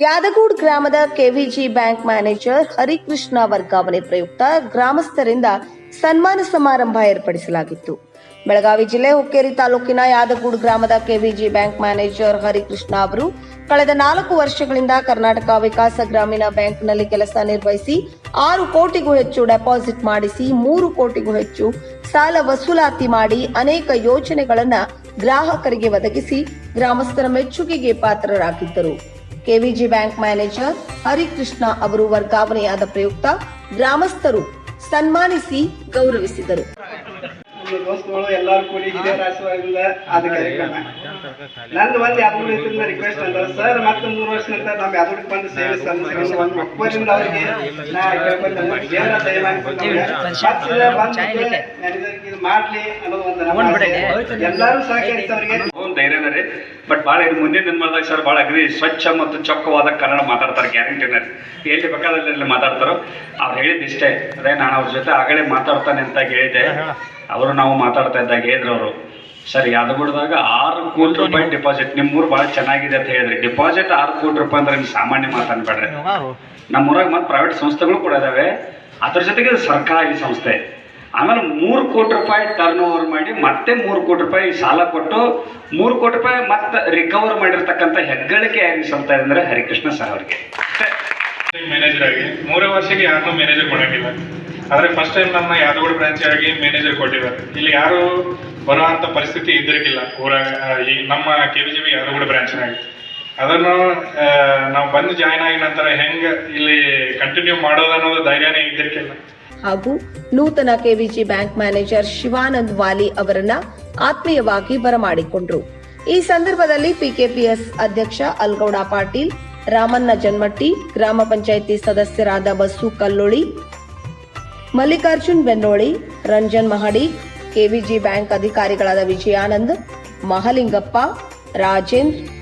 ಯಾದಗೂಡ್ ಗ್ರಾಮದ KVG bank manager Harikrishna ವರ್ಗಾವಣೆ ಪ್ರಯುಕ್ತ ಗ್ರಾಮಸ್ಥರಿಂದ ಸನ್ಮಾನ ಸಮಾರಂಭ ಏರ್ಪಡಿಸಲಾಗಿತ್ತು. ಬೆಳಗಾವಿ ಜಿಲ್ಲೆ ಹುಕ್ಕೇರಿ ತಾಲೂಕಿನ ಯಾದಗೂಡ್ ಗ್ರಾಮದ ಕೆವಿಜಿ ಬ್ಯಾಂಕ್ ಮ್ಯಾನೇಜರ್ ಹರಿಕೃಷ್ಣ ಅವರು ಕಳೆದ ನಾಲ್ಕು ವರ್ಷಗಳಿಂದ ಕರ್ನಾಟಕ ವಿಕಾಸ ಗ್ರಾಮೀಣ ಬ್ಯಾಂಕ್ನಲ್ಲಿ ಕೆಲಸ ನಿರ್ವಹಿಸಿ ಆರು ಕೋಟಿಗೂ ಹೆಚ್ಚು ಡೆಪಾಸಿಟ್ ಮಾಡಿಸಿ ಮೂರು ಕೋಟಿಗೂ ಹೆಚ್ಚು ಸಾಲ ವಸೂಲಾತಿ ಮಾಡಿ ಅನೇಕ ಯೋಜನೆಗಳನ್ನು ಗ್ರಾಹಕರಿಗೆ ಒದಗಿಸಿ ಗ್ರಾಮಸ್ಥರ ಮೆಚ್ಚುಗೆಗೆ ಪಾತ್ರರಾಗಿದ್ದರು. ಕೆವಿಜಿ ಬ್ಯಾಂಕ್ ಮ್ಯಾನೇಜರ್ ಹರಿಕೃಷ್ಣ ಅವರು ವರ್ಗಾವಣೆಯಾದ ಪ್ರಯುಕ್ತ ಗ್ರಾಮಸ್ಥರು ಸನ್ಮಾನಿಸಿ ಗೌರವಿಸಿದರು. ನಂದು ಒಂದು ಯಾದೂರು ರೈತರಿಂದ ರಿಕ್ವೆಸ್ಟ್ ಅಂತ ಸರ್ ಮತ್ತೆ ಮೂರು ವರ್ಷ ನಂತರ ನಮ್ಮ ಯಾದೂರಿಗೆ ಬಂದು ಸೇವೆ ಸಲ್ಲಿಸಿ ಒಂದು ಒಬ್ಬರಿಂದ ಅವರಿಗೆ ನಾ ದಯಮಾಡಿ ಬಂದು ಮಾಡ್ಲಿ ಅನ್ನೋದು ಒಂದು ಎಲ್ಲರೂ ಸಹಕರಿಸೋರಿಗೆ ಅವರಿಗೆ ಧೈರ್ಯನ ರೀ. ಬಟ್ ಭಾಳ ಇದು ಮುಂದಿನ ದಿನಮಾನದಾಗ ಸರ್ ಭಾಳ ಅಗ್ರಿ. ಸ್ವಚ್ಛ ಮತ್ತು ಚೊಕ್ಕವಾದ ಕನ್ನಡ ಮಾತಾಡ್ತಾರೆ ಗ್ಯಾರಂಟಿನ ಎಲ್ಲಿ ಬೇಕಾದಲ್ಲಿ ಮಾತಾಡ್ತಾರೋ ಅವ್ರು ಹೇಳಿದ್ದು ಇಷ್ಟೇ. ಅದೇ ನಾನು ಅವ್ರ ಜೊತೆ ಆಗಲೇ ಮಾತಾಡ್ತಾನೆ ಅಂತ ಹೇಳಿದೆ ಅವರು ನಾವು ಮಾತಾಡ್ತಾ ಇದ್ದಾಗ ಹೇಳಿದ್ರು ಅವರು. ಸರ್ ಯಾದಗುಡದಾಗ ಆರು ಕೋಟಿ ರೂಪಾಯಿ ಡಿಪಾಸಿಟ್ ನಿಮ್ಮೂರು ಭಾಳ ಚೆನ್ನಾಗಿದೆ ಅಂತ ಹೇಳಿದ್ರಿ. ಡಿಪಾಸಿಟ್ ಆರು ಕೋಟಿ ರೂಪಾಯಿ ಅಂದ್ರೆ ನೀವು ಸಾಮಾನ್ಯ ಮಾತನ್ಬೇಡ್ರಿ ನಮ್ಮೂರಾಗ ಮತ್ತೆ ಪ್ರೈವೇಟ್ ಸಂಸ್ಥೆಗಳು ಕೂಡ ಇದಾವೆ. ಅದ್ರ ಜೊತೆಗೆ ಸರ್ಕಾರಿ ಸಂಸ್ಥೆ. ಆಮೇಲೆ ಮೂರು ಕೋಟಿ ರೂಪಾಯಿ ಟರ್ನ್ ಓವರ್ ಮಾಡಿ ಮತ್ತೆ ಮೂರು ಕೋಟಿ ರೂಪಾಯಿ ಸಾಲ ಕೊಟ್ಟು ಮೂರು ಕೋಟಿ ರೂಪಾಯಿ ಮತ್ತೆ ರಿಕವರ್ ಮಾಡಿರ್ತಕ್ಕಂಥ ಹೆಗ್ಗಳಿಕೆ ಯಾರಿಗೆ ಸಲ್ತಾ ಅಂದ್ರೆ ಹರಿಕೃಷ್ಣ ಸರ್ ಅವರಿಗೆ. ಮ್ಯಾನೇಜರ್ ಆಗಿ ಮೂರೇ ವರ್ಷಕ್ಕೆ ಯಾರನ್ನೂ ಮ್ಯಾನೇಜರ್ ಕೊಡೋಂಗಿಲ್ಲ. ಆದ್ರೆ ಫಸ್ಟ್ ಟೈಮ್ ನಮ್ಮ ಯಾದಗೌಡ ಬ್ರಾಂಚ್ ಆಗಿ ಮ್ಯಾನೇಜರ್ ಕೊಟ್ಟಿದ್ದಾರೆ ಇಲ್ಲಿ ಯಾರು ಬರೋ ಅಂತ ಪರಿಸ್ಥಿತಿ ಇದ್ದಿರಲಿಲ್ಲ ಊರಾಗ ಈ ನಮ್ಮ K B G B Yadagodu ಬ್ರಾಂಚ್ನಾಗ ಅದನ್ನು ನಾವು ಬಂದು ಜಾಯ್ನ್ ಆಗಿ ನಂತರ ಹೆಂಗೆ ಇಲ್ಲಿ ಕಂಟಿನ್ಯೂ ಮಾಡೋದು ಅನ್ನೋದು ಧೈರ್ಯನೇ ಇದ್ದಿರ್ಕಿಲ್ಲ. ಹಾಗೂ ನೂತನ KVG bank manager Shivanand Vali ಅವರನ್ನ ಆತ್ಮೀಯವಾಗಿ ಬರಮಾಡಿಕೊಂಡ್ರು. ಈ ಸಂದರ್ಭದಲ್ಲಿ ಪಿಕೆಪಿಎಸ್ ಅಧ್ಯಕ್ಷ ಅಲ್ಗೌಡ ಪಾಟೀಲ್, ರಾಮಣ್ಣ ಜನ್ಮಟ್ಟಿ, ಗ್ರಾಮ ಪಂಚಾಯಿತಿ ಸದಸ್ಯರಾದ ಬಸ್ಸು ಕಲ್ಲೋಳಿ, ಮಲ್ಲಿಕಾರ್ಜುನ್ ಬೆನ್ನೋಳಿ, ರಂಜನ್ ಮಹಡಿ, ಕೆವಿಜಿ ಬ್ಯಾಂಕ್ ಅಧಿಕಾರಿಗಳಾದ ವಿಜಯಾನಂದ್, ಮಹಲಿಂಗಪ್ಪ, ರಾಜೇಂದ್ರ